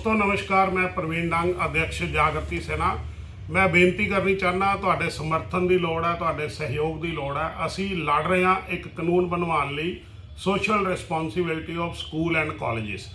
ਦੋਸਤੋ, ਨਮਸਕਾਰ, ਮੈਂ ਪ੍ਰਵੀਨ ਡੰਗ ਅਧਿਕਸ਼ ਜਾਗਰਤੀ ਸੈਨਾ। ਮੈਂ ਬੇਨਤੀ ਕਰਨੀ ਚਾਹਨਾ ਤੁਹਾਡੇ ਸਮਰਥਨ ਦੀ ਲੋੜ ਹੈ, ਤੁਹਾਡੇ ਸਹਿਯੋਗ ਦੀ ਲੋੜ ਹੈ। ਅਸੀਂ ਲੜ ਰਹੇ ਹਾਂ ਇੱਕ ਕਾਨੂੰਨ ਬਣਵਾਉਣ ਲਈ social responsibility of school and colleges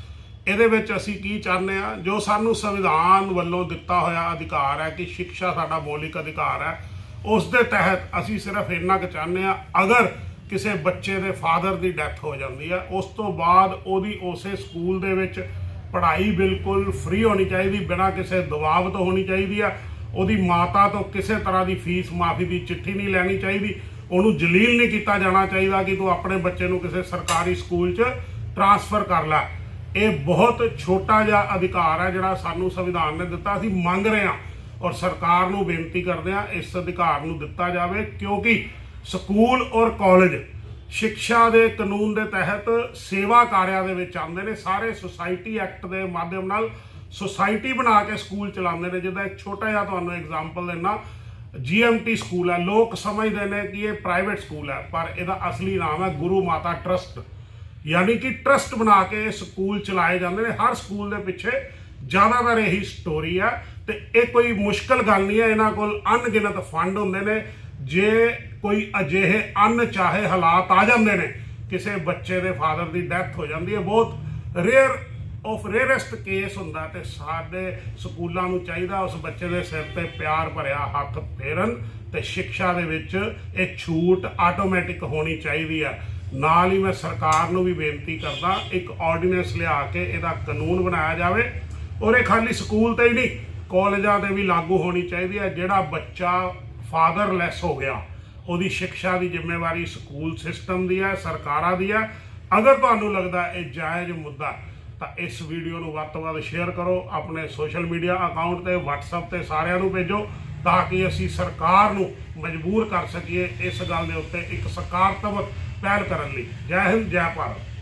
ਇਹਦੇ ਵਿੱਚ ਅਸੀਂ ਕੀ ਚਾਹੁੰਦੇ ਆ ਜੋ ਸਾਨੂੰ ਸੰਵਿਧਾਨ ਵੱਲੋਂ ਦਿੱਤਾ ਹੋਇਆ ਅਧਿਕਾਰ ਹੈ ਕਿ ਸਿੱਖਿਆ ਸਾਡਾ ਮੌਲਿਕ ਅਧਿਕਾਰ ਹੈ, ਉਸ ਦੇ ਤਹਿਤ ਅਸੀਂ ਸਿਰਫ ਇੰਨਾ ਕੁ ਚਾਹੁੰਦੇ ਆ ਅਗਰ ਕਿਸੇ ਬੱਚੇ ਦੇ ਫਾਦਰ ਦੀ ਡੈਥ ਹੋ ਜਾਂਦੀ ਹੈ, ਉਸ ਤੋਂ ਬਾਅਦ ਉਹਦੀ ਉਸੇ ਸਕੂਲ ਦੇ ਵਿੱਚ ਪੜ੍ਹਾਈ ਬਿਲਕੁਲ ਫ੍ਰੀ ਹੋਣੀ ਚਾਹੀਦੀ, ਬਿਨਾਂ ਕਿਸੇ ਦਬਾਅ ਤੋਂ ਹੋਣੀ ਚਾਹੀਦੀ ਆ। ਉਹਦੀ ਮਾਤਾ ਤੋਂ ਕਿਸੇ ਤਰ੍ਹਾਂ ਦੀ ਫੀਸ ਮਾਫੀ ਦੀ ਚਿੱਠੀ ਨਹੀਂ ਲੈਣੀ ਚਾਹੀਦੀ। ਉਹਨੂੰ ਜਲੀਲ ਨਹੀਂ ਕੀਤਾ ਜਾਣਾ ਚਾਹੀਦਾ ਕਿ ਤੂੰ ਆਪਣੇ ਬੱਚੇ ਨੂੰ ਕਿਸੇ ਸਰਕਾਰੀ ਸਕੂਲ 'ਚ ਟਰਾਂਸਫਰ ਕਰ ਲੈ। ਇਹ ਬਹੁਤ ਛੋਟਾ ਜਿਹਾ ਅਧਿਕਾਰ ਹੈ ਜਿਹੜਾ ਸਾਨੂੰ ਸੰਵਿਧਾਨ ਨੇ ਦਿੱਤਾ। ਅਸੀਂ ਮੰਗ ਰਹੇ ਹਾਂ ਔਰ ਸਰਕਾਰ ਨੂੰ ਬੇਨਤੀ ਕਰਦੇ ਹਾਂ ਇਸ ਅਧਿਕਾਰ ਨੂੰ ਦਿੱਤਾ ਜਾਵੇ ਕਿਉਂਕਿ ਸਕੂਲ ਔਰ ਕਾਲਜ ਸਿੱਖਿਆ ਦੇ ਕਾਨੂੰਨ ਦੇ ਤਹਿਤ ਸੇਵਾ ਕਾਰਿਆਂ ਦੇ ਵਿੱਚ ਆਉਂਦੇ ਨੇ, ਸਾਰੇ ਸੁਸਾਇਟੀ ਐਕਟ ਦੇ ਮਾਧਿਅਮ ਨਾਲ ਸੁਸਾਇਟੀ ਬਣਾ ਕੇ ਸਕੂਲ ਚਲਾਉਂਦੇ ਨੇ। ਜਿਹਦਾ ਇੱਕ ਛੋਟਾ ਜਿਹਾ ਤੁਹਾਨੂੰ ਐਗਜ਼ਾਮਪਲ ਦਿੰਨਾ ਜੀਐਮਟੀ ਸਕੂਲ ਹੈ, ਲੋਕ ਸਮਝਦੇ ਨੇ ਕਿ ਇਹ ਪ੍ਰਾਈਵੇਟ ਸਕੂਲ ਹੈ, ਪਰ ਇਹਦਾ ਅਸਲੀ ਨਾਮ ਹੈ ਗੁਰੂ ਮਾਤਾ ਟਰਸਟ ਯਾਨੀ ਕਿ ਟਰਸਟ ਬਣਾ ਕੇ ਇਹ ਸਕੂਲ ਚਲਾਏ ਜਾਂਦੇ ਨੇ। ਹਰ ਸਕੂਲ ਦੇ ਪਿੱਛੇ ਜ਼ਿਆਦਾਤਰ ਇਹੀ ਸਟੋਰੀ ਹੈ ਤੇ ਇਹ ਕੋਈ ਮੁਸ਼ਕਲ ਗੱਲ ਨਹੀਂ ਹੈ। ਇਹਨਾਂ ਕੋਲ ਅਣਗਿਣਤ ਫੰਡ ਹੁੰਦੇ ਨੇ। ਜੇ ਕੋਈ ਅਜਿਹੇ ਅਣਚਾਹੇ ਹਾਲਾਤ ਆ ਜਾਂਦੇ ਨੇ, ਕਿਸੇ ਬੱਚੇ ਦੇ ਫਾਦਰ ਦੀ ਡੈਥ ਹੋ ਜਾਂਦੀ ਹੈ, ਬਹੁਤ ਰੇਅਰ ਆਫ ਰੇਅਰੈਸਟ ਕੇਸ ਹੁੰਦਾ ਤੇ ਸਾਡੇ ਸਕੂਲਾਂ ਨੂੰ ਚਾਹੀਦਾ ਉਸ ਬੱਚੇ ਦੇ ਸਿਰ ਤੇ ਪਿਆਰ ਭਰਿਆ ਹੱਥ ਫੇਰਨ ਤੇ ਸਿੱਖਿਆ ਦੇ ਵਿੱਚ ਇਹ ਛੂਟ ਆਟੋਮੈਟਿਕ ਹੋਣੀ ਚਾਹੀਦੀ ਹੈ। ਨਾਲ ਹੀ ਮੈਂ ਸਰਕਾਰ ਨੂੰ ਵੀ ਬੇਨਤੀ ਕਰਦਾ, ਇੱਕ ਆਰਡੀਨੈਂਸ ਲਿਆ ਕੇ ਇਹਦਾ ਕਾਨੂੰਨ ਬਣਾਇਆ ਜਾਵੇ ਔਰ ਇਹ ਖਾਲੀ ਸਕੂਲ ਤੇ ਹੀ ਨਹੀਂ, ਕਾਲਜਾਂ ਤੇ ਵੀ ਲਾਗੂ ਹੋਣੀ ਚਾਹੀਦੀ ਹੈ, ਜਿਹੜਾ ਬੱਚਾ ਫਾਦਰਲੈਸ ਹੋ ਗਿਆ। ਉਹਦੀ ਸਿੱਖਿਆ ਦੀ ਜ਼ਿੰਮੇਵਾਰੀ ਸਕੂਲ ਸਿਸਟਮ ਦੀ ਹੈ, ਸਰਕਾਰਾਂ ਦੀ ਹੈ। ਅਗਰ ਤੁਹਾਨੂੰ ਲੱਗਦਾ ਇਹ ਜਾਇਜ਼ ਮੁੱਦਾ, ਤਾਂ ਇਸ ਵੀਡੀਓ ਨੂੰ ਵੱਧ ਤੋਂ ਵੱਧ ਸ਼ੇਅਰ ਕਰੋ, ਆਪਣੇ ਸੋਸ਼ਲ ਮੀਡੀਆ ਅਕਾਊਂਟ ਤੇ, WhatsApp ਤੇ ਸਾਰਿਆਂ ਨੂੰ ਭੇਜੋ, ਤਾਂ ਕਿ ਅਸੀਂ ਸਰਕਾਰ ਨੂੰ ਮਜਬੂਰ ਕਰ ਸਕੀਏ ਇਸ ਗੱਲ ਦੇ ਉੱਤੇ ਇੱਕ ਸਕਾਰਾਤਮਕ ਪਹਿਲ ਕਰਨ ਲਈ। ਜੈ ਹਿੰਦ, ਜੈ ਭਾਰਤ।